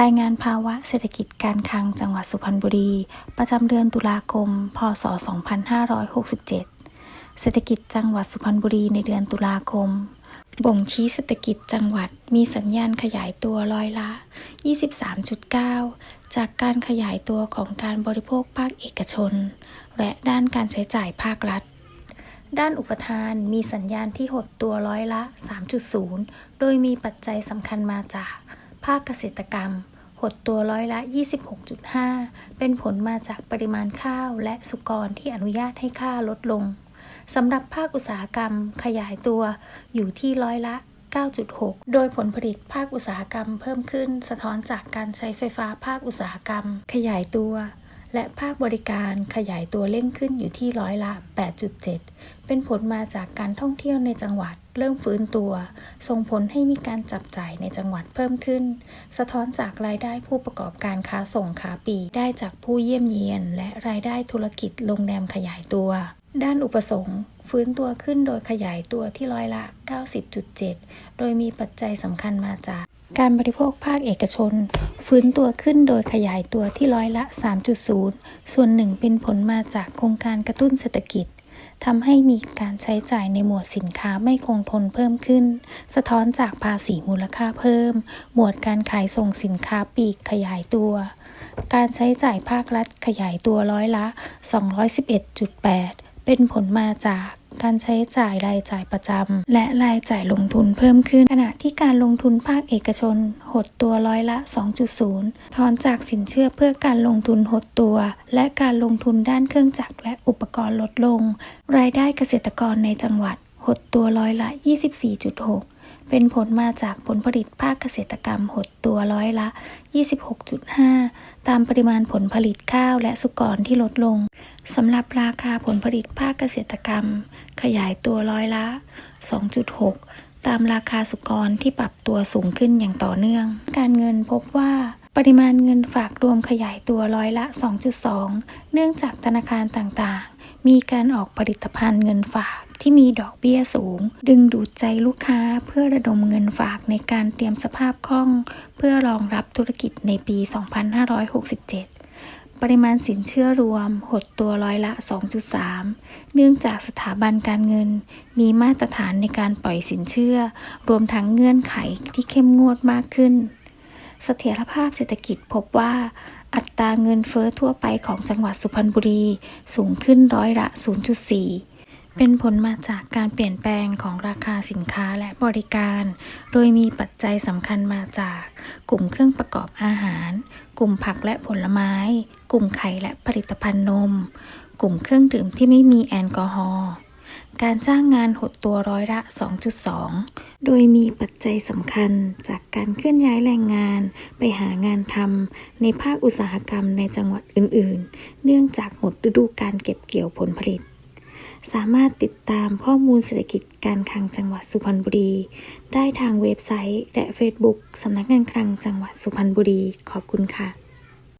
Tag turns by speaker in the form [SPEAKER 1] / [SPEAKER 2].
[SPEAKER 1] รายงานภาวะเศรษฐกิจการคลังจังหวัดสุพรรณบุรี ประจำเดือนตุลาคม พศ 2567 เศรษฐกิจจังหวัดสุพรรณบุรีในเดือนตุลาคม บ่งชี้เศรษฐกิจจังหวัดมีสัญญาณขยายตัวร้อยละ 23.9 จากการขยายตัวของการบริโภคภาคเอกชน และด้านการใช้จ่ายภาครัฐด้านอุปทานมีสัญญาณที่หดตัวร้อยละ 3.0 โดยมีปัจจัยสำคัญมาจาก ภาคเกษตรกรรม หดตัวร้อยละ 26.5 เป็นผลมาจากปริมาณข้าวและสุกรที่อนุญาตให้ค่าลดลงสำหรับภาคอุตสาหกรรมขยายตัวอยู่ที่ร้อยละ 9.6 โดยผลผลิตภาคอุตสาหกรรมเพิ่มขึ้น สะท้อนจากการใช้ไฟฟ้าภาคอุตสาหกรรม ขยายตัว และภาคบริการขยายตัวเร่งขึ้นอยู่ที่ร้อยละ 8.7 เป็นผลมาจากการท่องเที่ยวในจังหวัดเริ่มฟื้นตัว ส่งผลให้มีการจับจ่ายในจังหวัดเพิ่มขึ้น สะท้อนจากรายได้ผู้ประกอบการค้าส่งขาปีได้จากผู้เยี่ยมเยียน และรายได้ธุรกิจโรงแรมขยายตัว ด้านอุปสงค์ฟื้นตัวขึ้นโดยขยายตัวที่ร้อยละ 90.7 โดยมีปัจจัยสำคัญมาจาก การบริโภคภาคเอกชน ฟื้นตัวขึ้นโดยขยายตัวที่ร้อยละ 3.0 ส่วนหนึ่งเป็นผลมาจากโครงการกระตุ้นเศรษฐกิจทำให้มีการใช้จ่ายในหมวดสินค้าไม่คงทนเพิ่มขึ้น สะท้อนจากภาษีมูลค่าเพิ่ม หมวดการขายส่งสินค้าปีกขยายตัว การใช้จ่ายภาครัฐขยายตัวร้อยละ 211.8 เป็นผลมาจาก การใช้จ่ายรายจ่ายประจำและรายจ่ายลงทุนเพิ่มขึ้น ขณะที่การลงทุนภาคเอกชน หดตัวร้อยละ 2.0 ถอนจากสินเชื่อเพื่อการลงทุนหดตัว และการลงทุนด้านเครื่องจักรและอุปกรณ์ลดลง รายได้เกษตรกรในจังหวัดหดตัวร้อยละ 24.6 เป็นผลมาจากผลผลิตภาคเกษตรกรรมหดตัวร้อยละ 26.5 ตามปริมาณผลผลิตข้าวและสุกรที่ลดลง สำหรับราคาผลผลิตภาคเกษตรกรรม ขยายตัวร้อยละ 2.6 ตามราคาสุกรที่ปรับตัวสูงขึ้นอย่างต่อเนื่อง การเงินพบว่าปริมาณเงินฝากรวมขยายตัวร้อยละ 2.2 เนื่องจากธนาคารต่างๆ มีการออกผลิตภัณฑ์เงินฝาก ที่มีดอกเบี้ยสูง ดึงดูดใจลูกค้าเพื่อระดมเงินฝากในการเตรียมสภาพคล่อง เพื่อรองรับธุรกิจในปี 2567ปริมาณสินเชื่อรวมหดตัวร้อยละ 2.3 เนื่องจากสถาบันการเงิน มีมาตรฐานในการปล่อยสินเชื่อ รวมทั้งเงื่อนไขที่เข้มงวดมากขึ้น เสถียรภาพเศรษฐกิจพบว่า อัตราเงินเฟอ้อทั่วไปของจังหวัดสุพรรณบุรี สูงขึ้นร้อยละ 0.4 เป็นผลมาจากการเปลี่ยนแปลงของราคาสินค้าและบริการ โดยมีปัจจัยสำคัญมาจาก กลุ่มเครื่องประกอบอาหาร กลุ่มผักและผลไม้ กลุ่มไข่และผลิตภัณฑ์นม กลุ่มเครื่องดื่มที่ไม่มีแอลกอฮอล์การจ้างงานหดตัวร้อยละ 2.2 โดยมีปัจจัยสำคัญจากการเคลื่อนย้ายแรงงานไปหางานทำในภาคอุตสาหกรรมในจังหวัดอื่น ๆ เนื่องจากหมดฤดูการเก็บเกี่ยวผลผลิต สามารถติดตามข้อมูลเศรษฐกิจการคลังจังหวัดสุพรรณบุรี ได้ทางเว็บไซต์ และ Facebook สำนักงานคลังจังหวัดสุพรรณบุรี ขอบคุณค่ะ